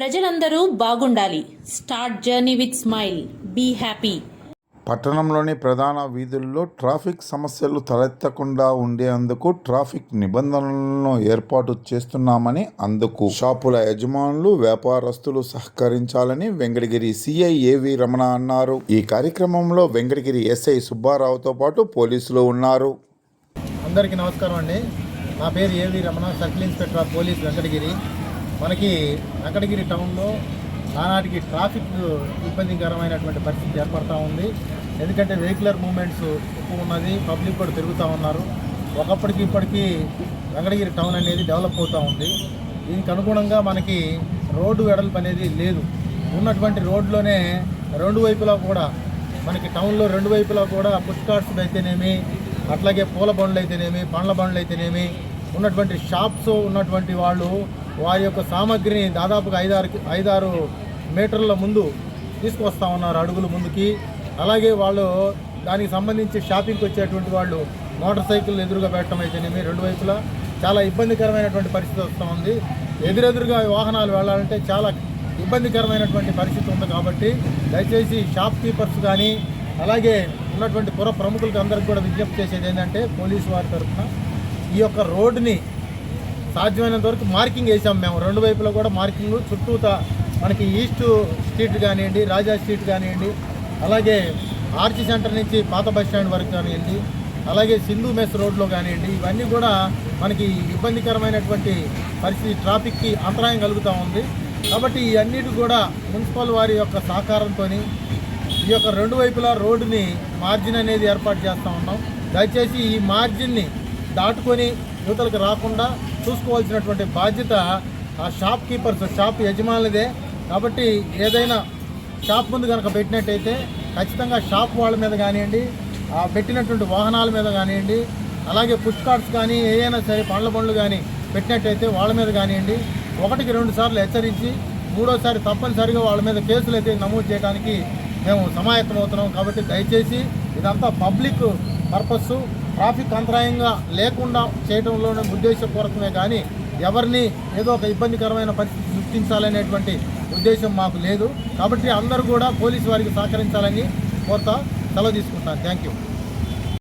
ప్రజలందరూ బాగుండాలి. Start journey with smile. Be happy. పట్టణంలోని ప్రధాన వీధుల్లో ట్రాఫిక్ సమస్యలు తలెత్తకుండా ఉండేందుకు ట్రాఫిక్ నిబంధనలను ఏర్పాటు చేస్తున్నామని అందుకు షాపుల యజమానులు వ్యాపారస్తులు సహకరించాలని వెంకటగిరి సిఐ ఏవి రమణ అన్నారు. ఈ కార్యక్రమంలో వెంకటగిరి ఎస్ఐ సుబ్బారావుతో పాటు పోలీసులు ఉన్నారు. అందరికీ నమస్కారం అండి. నా పేరు A V Ramana circle inspector of police Venkatagiri. మనకి వెంకటగిరి టౌన్లో నానాటికి ట్రాఫిక్ ఇబ్బందికరమైనటువంటి పరిస్థితి ఏర్పడతా ఉంది. ఎందుకంటే వెహికులర్ మూమెంట్స్ ఎక్కువ ఉన్నది పబ్లిక్ కూడా తిరుగుతూ ఉన్నారు. ఒకప్పటికి ఇప్పటికీ వెంకటగిరి టౌన్ అనేది డెవలప్ అవుతూ ఉంది. దీనికి అనుగుణంగా మనకి రోడ్డు వెడల్పు అనేది లేదు. ఉన్నటువంటి రోడ్లోనే రెండు వైపులా కూడా మనకి టౌన్లో రెండు వైపులా కూడా ఫుడ్ కార్ట్స్ అయితేనేమి అట్లాగే పూల బండ్లు అయితేనేమి పండ్ల బండ్లు అయితేనేమి ఉన్నటువంటి షాప్స్ ఉన్నటువంటి వాళ్ళు వారి యొక్క సామాగ్రిని దాదాపుగా ఐదారు ఐదారు మీటర్ల ముందు తీసుకొస్తా ఉన్నారు అడుగుల ముందుకి. అలాగే వాళ్ళు దానికి సంబంధించి షాపింగ్కి వచ్చేటువంటి వాళ్ళు మోటార్ సైకిల్ ఎదురుగా పెట్టడం అయితేనేమి రెండు వైపులా చాలా ఇబ్బందికరమైనటువంటి పరిస్థితి వస్తూ ఉంది. ఎదురెదురుగా వాహనాలు వెళ్ళాలంటే చాలా ఇబ్బందికరమైనటువంటి పరిస్థితి ఉంది కాబట్టి దయచేసి షాప్ కీపర్స్ కానీ అలాగే ఉన్నటువంటి పుర ప్రముఖులకు అందరికి కూడా విజ్ఞప్తి చేసేది ఏంటంటే పోలీసు వారి తరఫున ఈ యొక్క రోడ్డుని సాధ్యమైనంత వరకు మార్కింగ్ వేసాం మేము. రెండు వైపులా కూడా మార్కింగ్ చుట్టూత మనకి ఈస్ట్ స్ట్రీట్ కానివ్వండి రాజా స్ట్రీట్ కానివ్వండి అలాగే ఆర్చి సెంటర్ నుంచి పాత బస్ స్టాండ్ వరకు కానివ్వండి అలాగే సింధు మెస్ రోడ్లో కానివ్వండి ఇవన్నీ కూడా మనకి ఇబ్బందికరమైనటువంటి పరిస్థితి ట్రాఫిక్కి అంతరాయం కలుగుతూ ఉంది. కాబట్టి ఈ అన్నిటి కూడా మున్సిపల్ వారి యొక్క సహకారంతో ఈ యొక్క రెండు వైపులా రోడ్డుని మార్జిన్ అనేది ఏర్పాటు చేస్తూ ఉన్నాం. దయచేసి ఈ మార్జిన్ని దాటుకొని యువతలకు రాకుండా చూసుకోవాల్సినటువంటి బాధ్యత ఆ షాప్ కీపర్స్ షాప్ యజమానులదే. కాబట్టి ఏదైనా షాప్ ముందు కనుక పెట్టినట్టయితే ఖచ్చితంగా షాప్ వాళ్ళ మీద కానివ్వండి ఆ పెట్టినటువంటి వాహనాల మీద కానివ్వండి అలాగే పుష్ కార్ట్స్ కానీ ఏదైనా సరే పండ్ల బండ్లు కానీ పెట్టినట్టయితే వాళ్ళ మీద కానివ్వండి ఒకటికి రెండు సార్లు హెచ్చరించి మూడోసారి తప్పనిసరిగా వాళ్ళ మీద కేసులు అయితే నమోదు చేయడానికి మేము సమాయత్తమవుతున్నాం. కాబట్టి దయచేసి ఇదంతా పబ్లిక్ పర్పస్ ట్రాఫిక్ అంతరాయంగా లేకుండా చేయడంలోనే ఉద్దేశపూర్వకమే కానీ ఎవరిని ఏదో ఒక ఇబ్బందికరమైన పరిస్థితి సృష్టించాలనేటువంటి ఉద్దేశం మాకు లేదు. కాబట్టి అందరూ కూడా పోలీసు వారికి సహకరించాలని కోరుతా సెలవు తీసుకుంటాను. Thank you.